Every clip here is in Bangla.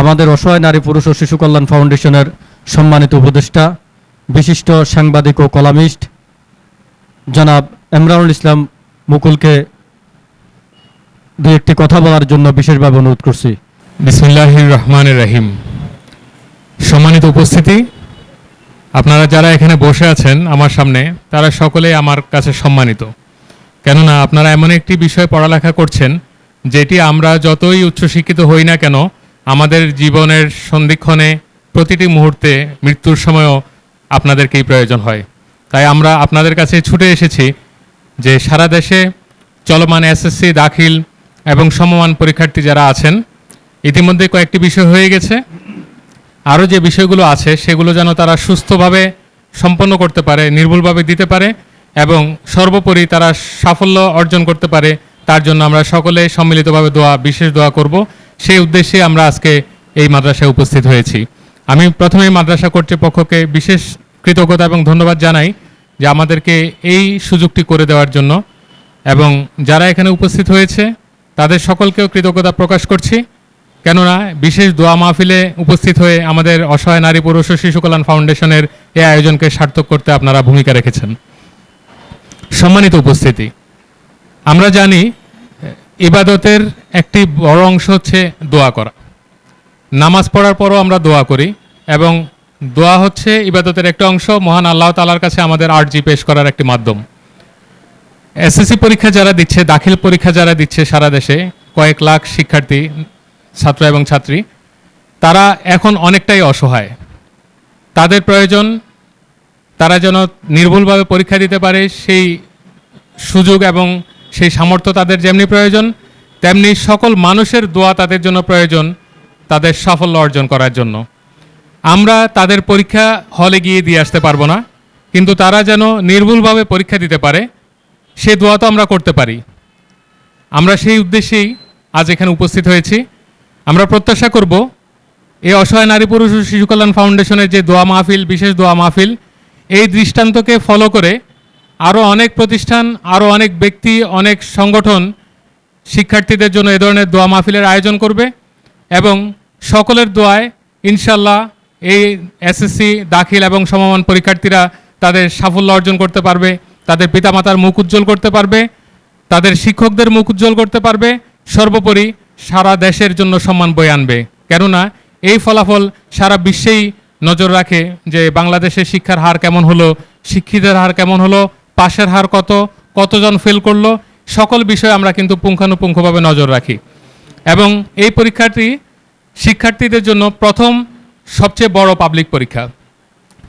আমাদের অসহায় নারী, পুরুষ ও শিশু কল্যাণ ফাউন্ডেশনের সম্মানিত উপদেষ্টা, বিশিষ্ট সাংবাদিক ও কলামিস্ট জনাব এমরানুল ইসলাম মুকুলকে দু একটি কথা বলার জন্য বিশেষভাবে অনুরোধ করছি। বিসমুল্লাহির রহমান রাহিম। সম্মানিত উপস্থিতি, আপনারা যারা এখানে বসে আছেন আমার সামনে, তারা সকলেই আমার কাছে সম্মানিত। কেননা আপনারা এমন একটি বিষয় পড়ালেখা করছেন, যেটি আমরা যতই উচ্চশিক্ষিত হই না কেন আমাদের জীবনের সন্ধিক্ষণে প্রতিটি মুহূর্তে মৃত্যুর সময়ও আপনাদেরকেই প্রয়োজন হয়। তাই আমরা আপনাদের কাছে ছুটে এসেছি যে সারা দেশে চলমান এসএসসি দাখিল এবং সমমান পরীক্ষার্থী যারা আছেন, ইতিমধ্যে কয়েকটি বিষয় হয়ে গেছে। আরও যে বিষয়গুলো আছে, সেগুলো যেন তারা সুস্থভাবে সম্পন্ন করতে পারে, নির্ভুলভাবে দিতে পারে এবং সর্বোপরি তারা সাফল্য অর্জন করতে পারে, তার জন্য আমরা সকলে সম্মিলিতভাবে দোয়া, বিশেষ দোয়া করব। সেই উদ্দেশ্যে আমরা আজকে এই মাদ্রাসায় উপস্থিত হয়েছি। আমি প্রথমেই মাদ্রাসা কর্তৃপক্ষকে বিশেষ কৃতজ্ঞতা এবং ধন্যবাদ জানাই যে আমাদেরকে এই সুযোগটি করে দেওয়ার জন্য এবং যারা এখানে উপস্থিত হয়েছে, তাদের সকলকেও কৃতজ্ঞতা প্রকাশ করছি। কেননা বিশেষ দোয়া মাহফিলে উপস্থিত হয়ে আমাদের অসহায় নারী পুরুষ ও শিশু কল্যাণ ফাউন্ডেশনের এই আয়োজনকে সার্থক করতে আপনারা ভূমিকা রেখেছেন। সম্মানিত উপস্থিতি। আমরা জানি ইবাদতের একটি বড় অংশ হচ্ছে দোয়া করা। নামাজ পড়ার পরও আমরা দোয়া করি এবং দোয়া হচ্ছে ইবাদতের একটা অংশ। মহান আল্লাহ তালার কাছে আমাদের আর্জি পেশ করার একটি মাধ্যম। এসএসসি পরীক্ষা যারা দিচ্ছে, দাখিল পরীক্ষা যারা দিচ্ছে সারা দেশে, কয়েক লাখ শিক্ষার্থী, ছাত্র এবং ছাত্রী, তারা এখন অনেকটাই অসহায়। তাদের প্রয়োজন, তারা যেন নির্ভুলভাবে পরীক্ষা দিতে পারে সেই সুযোগ এবং সেই সামর্থ্য তাদের যেমনি প্রয়োজন, তেমনি সকল মানুষের দোয়া তাদের জন্য প্রয়োজন, তাদের সাফল্য অর্জন করার জন্য। আমরা তাদের পরীক্ষা হলে গিয়ে দিয়ে আসতে পারব না, কিন্তু তারা যেন নির্ভুলভাবে পরীক্ষা দিতে পারে, সে দোয়া তো আমরা করতে পারি। আমরা সেই উদ্দেশ্যেই আজ এখানে উপস্থিত হয়েছি। আমরা প্রত্যাশা করব, এই অসহায় নারী পুরুষ ও শিশু কল্যাণ ফাউন্ডেশনের যে দোয়া মাহফিল, বিশেষ দোয়া মাহফিল, এই দৃষ্টান্তকে ফলো করে আরও অনেক প্রতিষ্ঠান আরও অনেক ব্যক্তি, অনেক সংগঠন শিক্ষার্থীদের জন্য এ ধরনের দোয়া মাহফিলের আয়োজন করবে এবং সকলের দোয়ায় ইনশাল্লাহ এই এসএসসি দাখিল এবং সমমান পরীক্ষার্থীরা তাদের সাফল্য অর্জন করতে পারবে, তাদের পিতামাতার মুখ উজ্জ্বল করতে পারবে, তাদের শিক্ষকদের মুখ উজ্জ্বল করতে পারবে, সর্বোপরি সারা দেশের জন্য সম্মান বয়ে আনবে। কেননা এই ফলাফল সারা বিশ্বেই নজর রাখে যে বাংলাদেশের শিক্ষার হার কেমন হলো, শিক্ষিতের হার কেমন হলো পাশের হার কত? কতজন ফেল করল? সকল বিষয়ে আমরা কিন্তু পুঙ্খানুপুঙ্খভাবে নজর রাখি। এবং এই পরীক্ষাটি শিক্ষার্থীদের জন্য প্রথম সবচেয়ে বড় পাবলিক পরীক্ষা।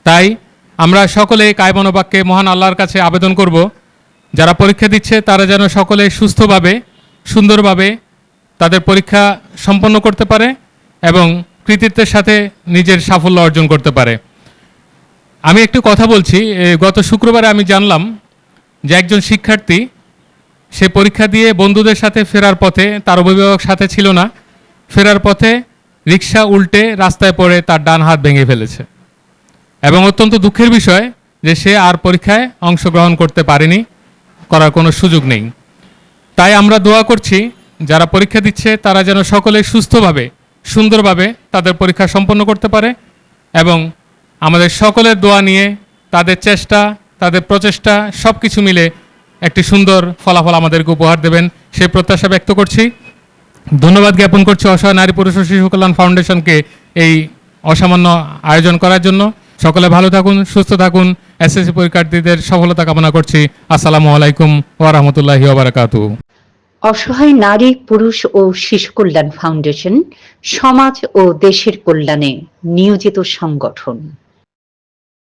তাই আমরা সকলে কায়মনোবাক্যে মহান আল্লাহর কাছে আবেদন করব। যারা পরীক্ষা দিচ্ছে, তারা যেন সকলে সুস্থভাবে, সুন্দরভাবে তাদের পরীক্ষা সম্পন্ন করতে পারে এবং কৃতিত্বের সাথে নিজের সাফল্য অর্জন করতে পারে। আমি একটু কথা বলছি। গত শুক্রবারে আমি জানলাম যে একজন শিক্ষার্থী, সে পরীক্ষা দিয়ে বন্ধুদের সাথে ফেরার পথে, তার অভিভাবক সাথে ছিল না। ফেরার পথে রিক্সা উল্টে রাস্তায় পড়ে তার ডান হাত ভেঙে ফেলেছে। এবং অত্যন্ত দুঃখের বিষয় যে সে আর পরীক্ষায় অংশগ্রহণ করতে পারেনি, করার কোনো সুযোগ নেই। তাই আমরা দোয়া করছি, যারা পরীক্ষা দিচ্ছে, তারা যেন সকলে সুস্থভাবে, সুন্দরভাবে তাদের পরীক্ষা সম্পন্ন করতে পারে এবং আমাদের সকলের দোয়া নিয়ে তাদের চেষ্টা, তাদের প্রচেষ্টা সব কিছু মিলে একটি সুন্দর ফলাফল আমাদেরকে উপহার দেবেন। সেই প্রত্যাশা ব্যক্ত করছি। ধন্যবাদ জ্ঞাপন করছি অসহায় নারী, পুরুষ ও শিশু কল্যাণ ফাউন্ডেশনকে এই অসামান্য আয়োজন করার জন্য। সকলে ভালো থাকুন, সুস্থ থাকুন। এসএসসি পরীক্ষার্থীদের সফলতা কামনা করছি। আসসালামু আলাইকুম ওয়া রাহমাতুল্লাহি ওয়া বারাকাতুহু অসহায় নারী, পুরুষ ও শিশু কল্যাণ ফাউন্ডেশন সমাজ ও দেশের কল্যাণে নিয়োজিত সংগঠন।